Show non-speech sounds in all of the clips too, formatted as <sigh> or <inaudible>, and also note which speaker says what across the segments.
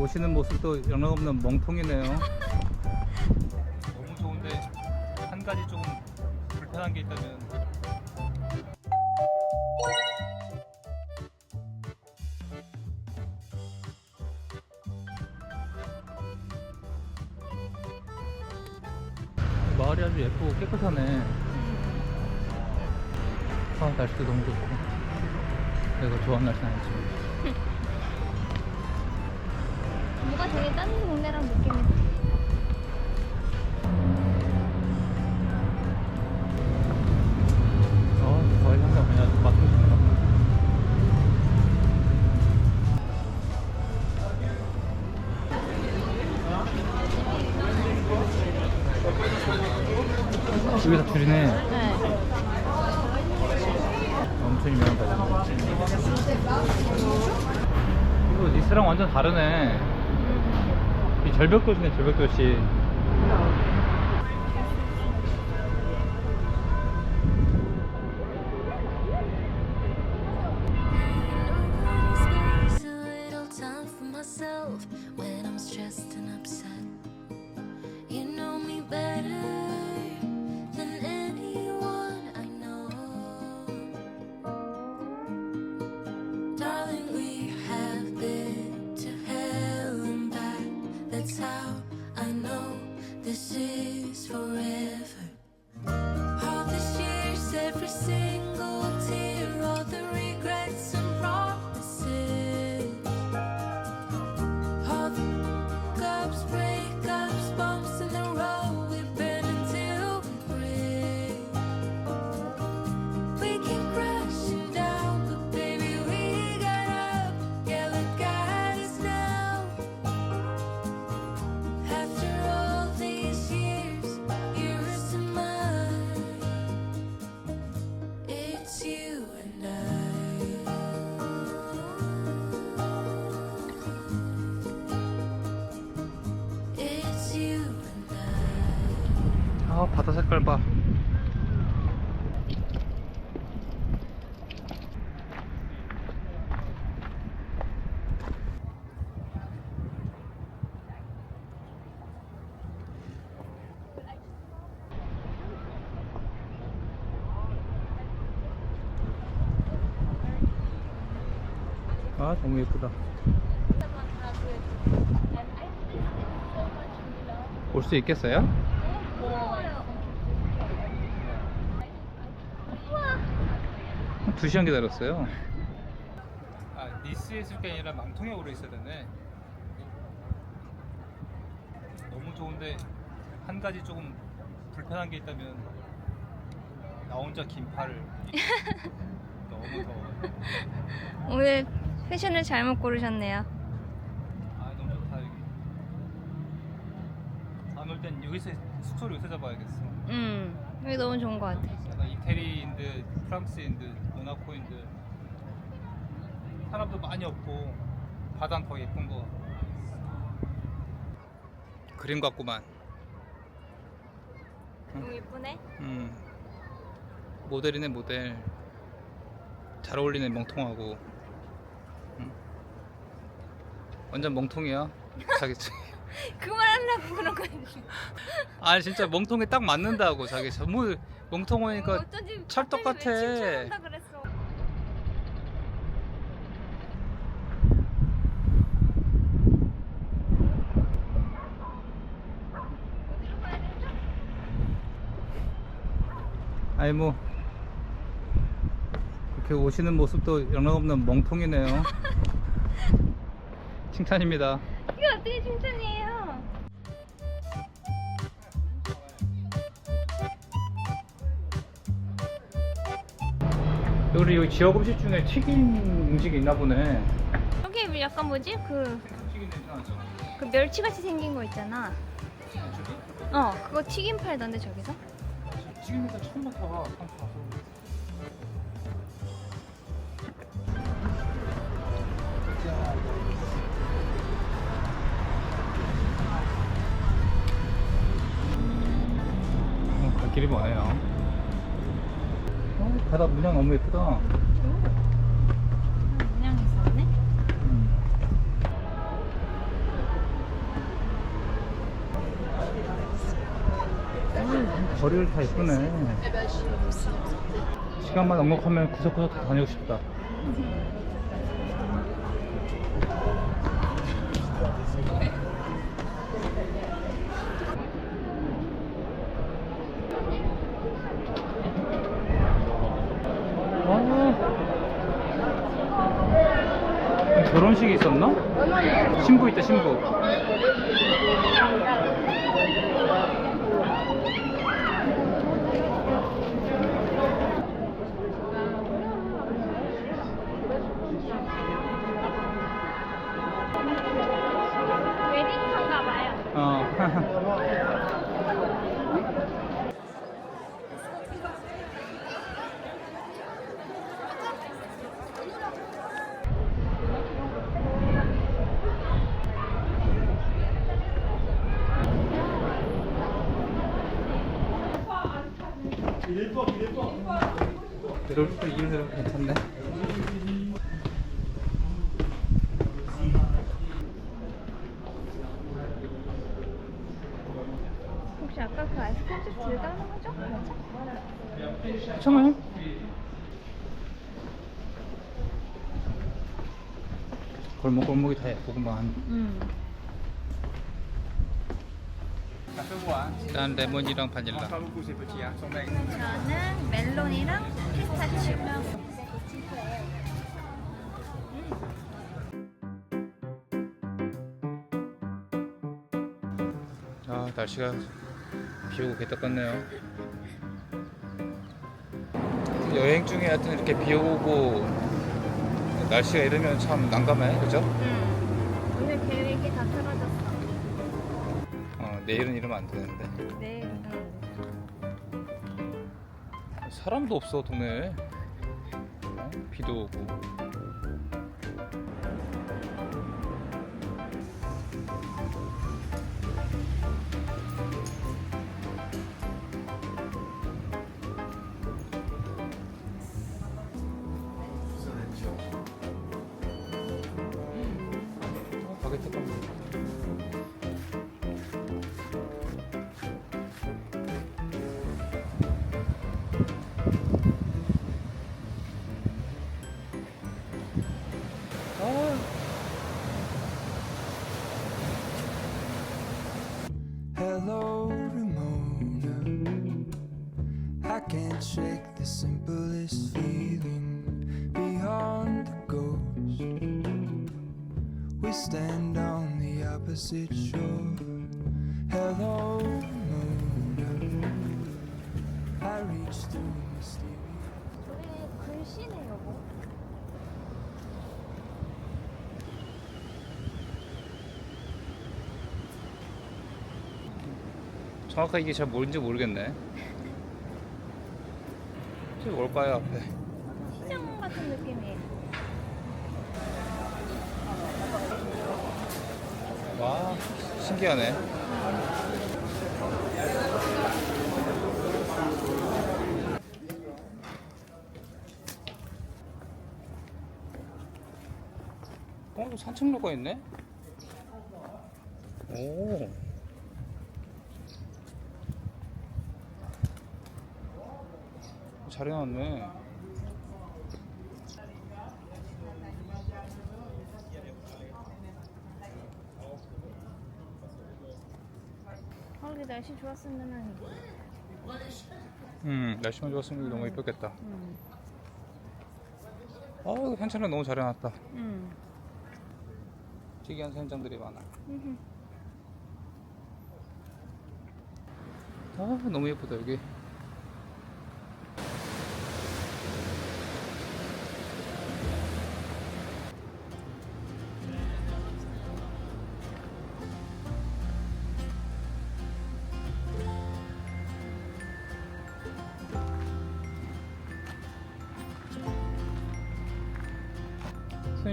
Speaker 1: 오시는 모습도 영락없는 멍통이네요. 너무 좋은데 한 가지 조금 불편한 게 있다면 마을이 아주 예쁘고 깨끗하네. 아, 날씨도 너무 좋고. 내가 좋아하는 날씨는 아니지.
Speaker 2: 되게 다른 동네랑 느낌이
Speaker 1: 그냥 싶다. 여기서 줄이네.
Speaker 2: 네.
Speaker 1: 엄청 유명한 가게. 이거 니스랑 완전 다르네. 이 절벽도시네, 절벽도시.
Speaker 3: This is
Speaker 1: 바다 색깔 봐. 아, 너무 예쁘다. 올 수 있겠어요? 두 시간 기다렸어요. 아, 니스에 있을 게 아니라 망통에 오래 있어야 되네. 너무 좋은데 한 가지 조금 불편한 게 있다면 나 혼자 긴 팔을 <laughs> 너무 더워.
Speaker 2: 오늘 패션을 잘못 고르셨네요.
Speaker 1: 아 너무 좋다 여기. 안 올 땐 여기서 숙소를 여기서 잡아야겠어.
Speaker 2: 음, 여기 너무 좋은 것 같아.
Speaker 1: 약간 이태리인 듯 프랑스인 듯 듯 사람도 많이 없고 바다는 더 예쁜 거 그림 같구만
Speaker 2: 너무 예쁘네.
Speaker 1: 음 모델이네 모델 잘 어울리네 멍통하고 음. 완전 멍통이야 자기 <laughs>
Speaker 2: 그만하려고 그런 거 아니야. <laughs>
Speaker 1: 아 진짜 멍통에 딱 맞는다고 자기 전부 멍통하니까 찰떡
Speaker 2: 왜
Speaker 1: 같아.
Speaker 2: 칭찬한다 그랬어.
Speaker 1: 아니 뭐 이렇게 오시는 모습도 영락없는 멍통이네요 <laughs> 칭찬입니다
Speaker 2: 이게 어떻게 칭찬이에요?
Speaker 1: 여기 여기 지역 음식 중에 튀긴 음식이 있나 보네
Speaker 2: 여기 약간 뭐지? 그? 그 멸치같이 생긴 거 있잖아. 어, 그거 튀김 팔던데 저기서?
Speaker 1: 냄새 처음 맡아봐 어, 갈 길이 뭐네요. 어, 바다 문양 너무 예쁘다 거리를 다 예쁘네. 시간만 넉넉하면 구석구석 다 다니고 싶다. 아, 결혼식이 있었나? 신부 있다 신부. 때 이길 내려면 괜찮네.
Speaker 2: 혹시 아까 그 아이스크림집 둘다 하는 거죠? 맞아?
Speaker 1: 괜찮아요? 골목 골목이 다 예쁘구만.
Speaker 2: 응.
Speaker 1: 난 레몬이랑 바닐라.
Speaker 2: 저는
Speaker 1: 날씨가 비 오고 개떡 같네요. 여행 중에 하여튼 이렇게 비 오고 날씨가 이러면 참 난감해, 그죠?
Speaker 2: 응. 오늘 계획이 다 틀어졌어.
Speaker 1: 어, 내일은 이러면 안 되는데.
Speaker 2: 내일은
Speaker 1: 사람도 없어 동네에. 어? 비도 오고.
Speaker 4: We stand on the opposite shore. Hello, Ramona. I reach through mysterious.
Speaker 2: 저게 글씨네 여보.
Speaker 1: 정확하게 이게 잘 뭔지 모르겠네. 이게 뭘까요 앞에?
Speaker 2: 시장 같은 느낌이에요.
Speaker 1: 와 신기하네. 어 산책로가 있네. 오. 잘 해놨네.
Speaker 2: 아, 이게 날씨 좋았으면은.
Speaker 1: 음 날씨만 좋았으면 너무 이뻤겠다.
Speaker 2: 응.
Speaker 1: 아 이거 산책로 너무 잘 해놨다.
Speaker 2: 응.
Speaker 1: 특이한 선장들이 많아.
Speaker 2: 음.
Speaker 1: 아 너무 예쁘다 여기.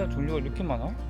Speaker 1: 선인장 종류가 이렇게 많아?